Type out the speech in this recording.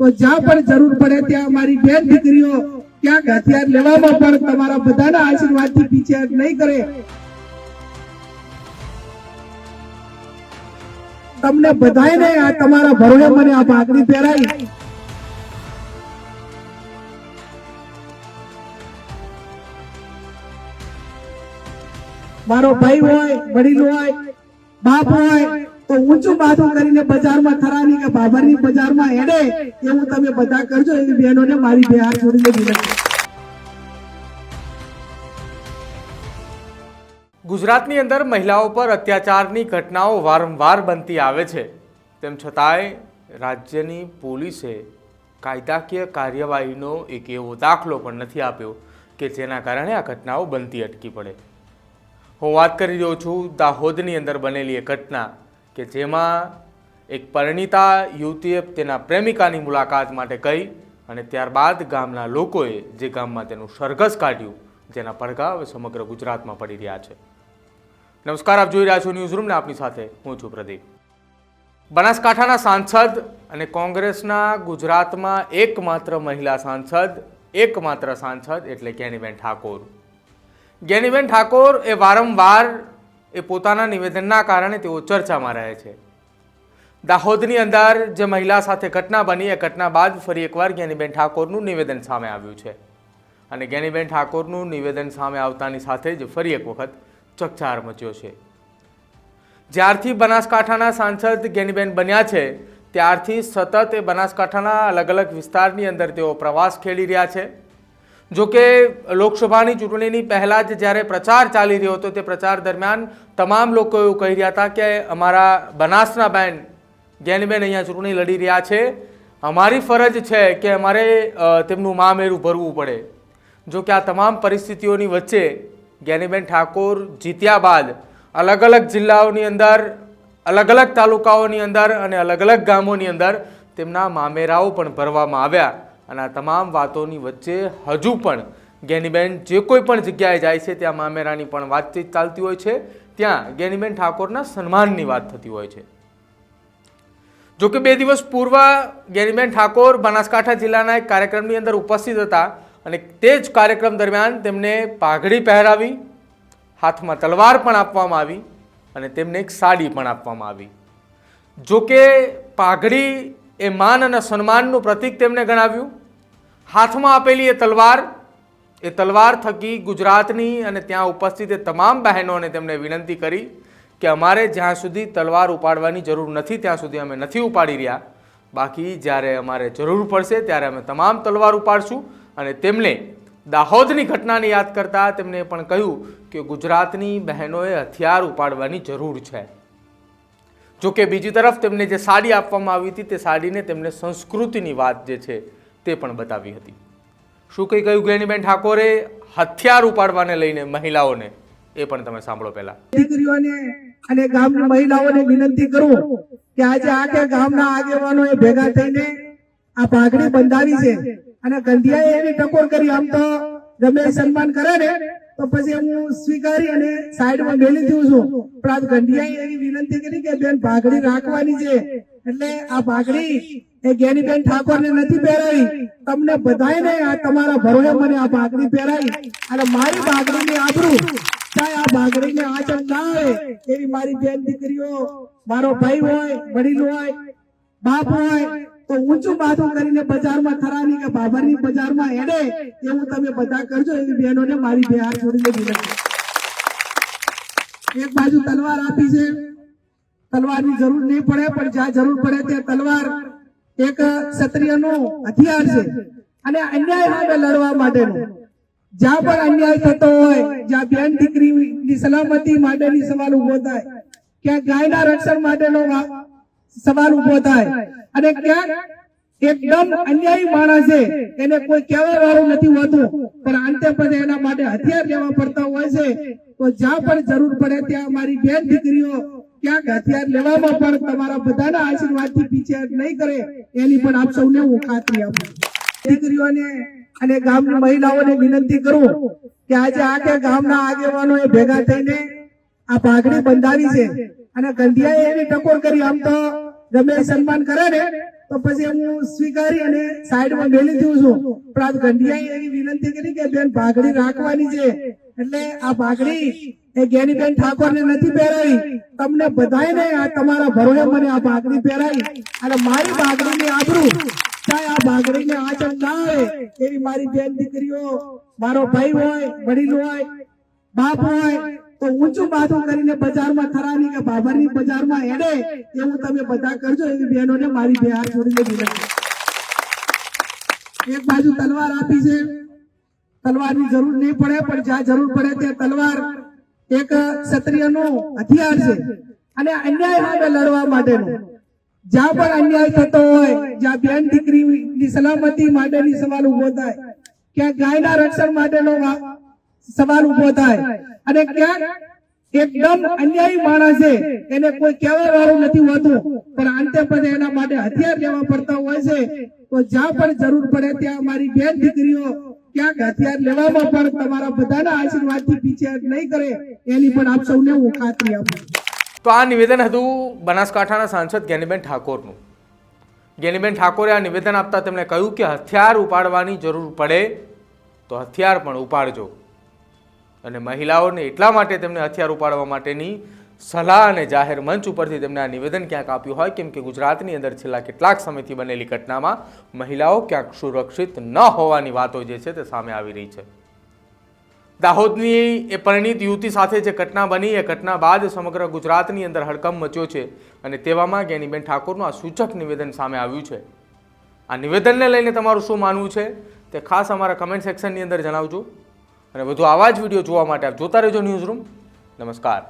તો જ્યાં પણ જરૂર પડે ત્યાં અમારી બેન દીકરીઓ ક્યાંક હથિયાર લેવામાં પણ તમારા બધાના આશીર્વાદથી પીછેહટ નહીં કરે. તમને બધાને આ તમારા ભરોસે મને આ ભાગની પહેરાઈ મારો ભાઈ હોય, વડીલ હોય, બાપ હોય તો ઊંચું માથું કરીને બજારમાં થરાની કે બાબરની બજારમાં હેડે, એવું તમે બધા કરજો, એવી બહેનોને મારી બે હાથ જોડીને વિનંતી ગુજરાતની અંદર મહિલાઓ પર અત્યાચારની ઘટનાઓ વારંવાર બનતી આવે છે. તેમ છતાંય રાજ્યની પોલીસે કાયદાકીય કાર્યવાહીનો એક એવો દાખલો પણ નથી આપ્યો કે જેના કારણે આ ઘટનાઓ બનતી અટકી પડે. હું વાત કરી રહ્યો છું દાહોદની અંદર બનેલી એક ઘટના. કે જેમાં એક પરિણીતા યુવતીએ તેના પ્રેમિકાની મુલાકાત માટે ગઈ અને ત્યારબાદ ગામના લોકોએ જે ગામમાં તેનું સરઘસ કાઢ્યું, જેના પડઘા હવે સમગ્ર ગુજરાતમાં પડી રહ્યા છે. નમસ્કાર, આપ જોઈ રહ્યા છો ન્યૂઝ રૂમને. આપની સાથે હું છું પ્રદીપ. બનાસકાંઠાના સાંસદ અને કોંગ્રેસના ગુજરાતમાં એકમાત્ર મહિલા સાંસદ, એકમાત્ર સાંસદ એટલે ગેનીબેન ઠાકોર. જ્ઞાનીબેન ઠાકોર એ વારંવાર એ પોતાના નિવેદનના કારણે તેઓ ચર્ચામાં રહે છે. દાહોદની અંદર જે મહિલા સાથે ઘટના બની, એ ઘટના બાદ ફરી એકવાર જ્ઞાનીબેન ઠાકોરનું નિવેદન સામે આવ્યું છે. અને જ્ઞાનીબેન ઠાકોરનું નિવેદન સામે આવતાની સાથે જ ફરી એક વખત ચકચાર મચ્યો છે. જ્યારથી બનાસકાંઠાના સાંસદ જ્ઞાનીબેન બન્યા છે, ત્યારથી સતત એ બનાસકાંઠાના અલગ અલગ વિસ્તારની અંદર તેઓ પ્રવાસ ખેડી રહ્યા છે. જો કે લોકસભાની ચૂંટણીની પહેલાં જ જ્યારે પ્રચાર ચાલી રહ્યો હતો તે પ્રચાર દરમિયાન તમામ લોકો એવું કહી રહ્યા હતા કે અમારા બનાસના બેન જ્ઞાનીબેન અહીંયા ચૂંટણી લડી રહ્યા છે. અમારી ફરજ છે કે અમારે તેમનું મામેરું ભરવું પડે. જો કે આ તમામ પરિસ્થિતિઓની વચ્ચે જ્ઞાનીબેન ઠાકોર જીત્યા બાદ અલગ અલગ જિલ્લાઓની અંદર, અલગ અલગ તાલુકાઓની અંદર અને અલગ અલગ ગામોની અંદર તેમના મામેરાઓ પણ ભરવામાં આવ્યા. અને આ તમામ વાતોની વચ્ચે હજુ પણ ગેનીબેન જે કોઈ પણ જગ્યાએ જાય છે, ત્યાં મામેરાની પણ વાતચીત ચાલતી હોય છે. ત્યાં ગેનીબેન ઠાકોરના સન્માનની વાત થતી હોય છે. જો કે બે દિવસ પૂર્વ ગેનીબેન ઠાકોર બનાસકાંઠા જિલ્લાના એક કાર્યક્રમની અંદર ઉપસ્થિત હતા અને તે જ કાર્યક્રમ દરમિયાન તેમને પાઘડી પહેરાવી, હાથમાં તલવાર પણ આપવામાં આવી અને તેમને એક સાડી પણ આપવામાં આવી. જો કે પાઘડી એ માન અને સન્માનનું પ્રતીક તેમને ગણાવ્યું. હાથમાં આપેલી એ તલવાર એ તલવાર થકી ગુજરાતની અને ત્યાં ઉપસ્થિત એ તમામ બહેનોને તેમણે વિનંતી કરી કે અમારે જ્યાં સુધી તલવાર ઉપાડવાની જરૂર નથી, ત્યાં સુધી અમે નથી ઉપાડી રહ્યા. બાકી જ્યારે અમારે જરૂર પડશે, ત્યારે અમે તમામ તલવાર ઉપાડશું. અને તેમને દાહોદની ઘટનાને યાદ કરતાં તેમણે પણ કહ્યું કે ગુજરાતની બહેનોએ હથિયાર ઉપાડવાની જરૂર છે. જો કે બીજી તરફ તેમને જે સાડી આપવામાં આવી હતી, તે સાડીને તેમને સંસ્કૃતિની વાત જે છે તે પણ બતાવી હતી. શું કંઈ કહ્યું જ્ઞાનીબેન ઠાકોરે? હથિયાર ઉપાડવાને લઈને મહિલાઓને? એ પણ તમે સાંભળો પહેલા. દીકરીઓને અને ગામની મહિલાઓને વિનંતી કરું કે આજે આખે ગામના આગેવાનોએ ભેગા થઈને આ પાઘડી બંધાવી છે અને ગંધિયાએ એવી ટકોર કરી આમ તો ગમે સન્માન કરે ને તો પછી હું સ્વીકારી અને સાઈડમાં મેલી દઉં છું. પણ આ એવી વિનંતી કરી કે બેન ભાગડી રાખવાની છે. એટલે આ ભાગડી એ જ્ઞાનીબેન ઠાકોરને નથી પહેરાવી. તમને બધાને આ તમારા ભરોસે મને આ ભાગડી પહેરાવી. અને મારી પાઘડીની આબરૂ ચાહે આ બાગડીને આંચળ ના આવે એવી મારી બેન દીકરીઓ, મારો ભાઈ હોય, વડીલ હોય, બાપ હોય તો ઊંચું માથું કરીને બજારમાં થરાની કે બાબરની બજારમાં હેડે, એવું તમે બધા કરજો, એવી બહેનોને મારી બે હાથ જોડીને વિનંતી એક બાજુ તલવાર આપી છે. તલવારની જરૂર નહીં પડે, પણ જ્યાં જરૂર પડે ત્યાં તલવાર એક ક્ષત્રિયનું હથિયાર છે. અને અન્યાય સામે લડવા માટેનું. જ્યાં પણ અન્યાય થતો હોય, જ્યાં બેન દીકરીની સલામતી માટેની સવાલ ઊભો થાય, ક્યાં ગાયના રક્ષણ માટેનો સવાલ ઊભો થાય. અને ક્યાંક એકદમ અન્યાયી માણસ એને કોઈ કહેવા વાળું નથી હોતું. પણ અંતે પછી એના માટે હથિયાર લેવા પડતા હોય છે. તો જ્યાં પણ જરૂર પડે ત્યાં અમારી બેન દીકરીઓ ક્યાંક હથિયાર લેવામાં પણ તમારા બધાના આશીર્વાદથી પીછે નહીં કરે. એની પણ આપ સૌને હું ખાતરી આપું દીકરીઓને અને ગામની મહિલાઓને વિનંતી કરું કે આજે આખે ગામના આગેવાનો ભેગા થઈને આ પાઘડી બંધાવી છે અને ગંધિયાએ એની ટકોર કરી. આમ તો ગમે સન્માન કરે ને, તો પછી હું સ્વીકારી અને સાઈડમાં મેલી દઉં છું. પણ આ ગંઢિયાએ એવી વિનંતી કરી કે બેન ભાગડી રાખવાની છે. એટલે આ ભાગડી એ જ્ઞાનીબેન ઠાકોરને નથી પહેરાવી. તમને બધાયને આ તમારા ભરોસે મને આ ભાગડી પહેરાવી. અને મારી ભાગડીની આબરૂ ચાહે આ ભાગડીને આચર ના આવે એવી મારી બેન દીકરીઓ, મારો ભાઈ હોય, વડીલ હોય, બાપ હોય તો ઊંચું માથું કરીને બજારમાં ખરાની કે બાબરની બજારમાં હેડે, એવું તમે બધા કરજો, એવી બહેનોને મારી બે હાથ જોડીને વિનંતી. એક બાજુ તલવાર આપી છે. તલવારની જરૂર નહીં પડે, પણ જ્યાં જરૂર પડે ત્યાં તલવાર એક ક્ષત્રિયનું હથિયાર છે. અને અન્યાય સામે લડવા માટેનું. જ્યાં પણ અન્યાય થતો હોય, જ્યાં બેન દીકરીની સલામતી માટેની સવાલ ઊભો થાય, ક્યાં ગાયના રક્ષણ માટેનો સવાલ ઊભો થાય. અને ક્યાંક એકદમ અન્યાયી માણસ એને કોઈ કહેવા વાળું નથી હોતું. પણ અંતે પણ એના માટે હથિયાર લેવા પડતા હોય છે. તો જ્યાં પણ જરૂર પડે ત્યાં અમારી બેન દીકરીઓ ક્યાંક હથિયાર લેવામાં પણ તમારા બધાના આશીર્વાદથી પીછે નહીં કરે. એની પણ આપ સૌને હું ખાતરી આપું તો આ નિવેદન હતું બનાસકાંઠાના સાંસદ જ્ઞાનીબેન ઠાકોરનું. જ્ઞાનીબેન ઠાકોરે આ નિવેદન આપતા તેમણે કહ્યું કે હથિયાર ઉપાડવાની જરૂર પડે તો હથિયાર પણ ઉપાડજો. અને મહિલાઓને એટલા માટે તેમને હથિયાર ઉપાડવા માટેની સલાહ અને જાહેર મંચ ઉપરથી તેમને આ નિવેદન ક્યાંક આપ્યું હોય, કેમ કે ગુજરાતની અંદર છેલ્લા કેટલાક સમયથી બનેલી ઘટનામાં મહિલાઓ ક્યાંક સુરક્ષિત ન હોવાની વાતો જે છે તે સામે આવી રહી છે. દાહોદની એ પરિણીત યુવતી સાથે જે ઘટના બની, એ ઘટના બાદ સમગ્ર ગુજરાતની અંદર હડકંપ મચ્યો છે અને તેવામાં જ્ઞાનીબેન ઠાકોરનું આ સૂચક નિવેદન સામે આવ્યું છે. આ નિવેદનને લઈને તમારું શું માનવું છે તે ખાસ અમારા કમેન્ટ સેક્શનની અંદર જણાવજો. અને વધુ આવા જ વીડિયો જોવા માટે આપ જોતા રહેજો ન્યૂઝ રૂમ નમસ્કાર.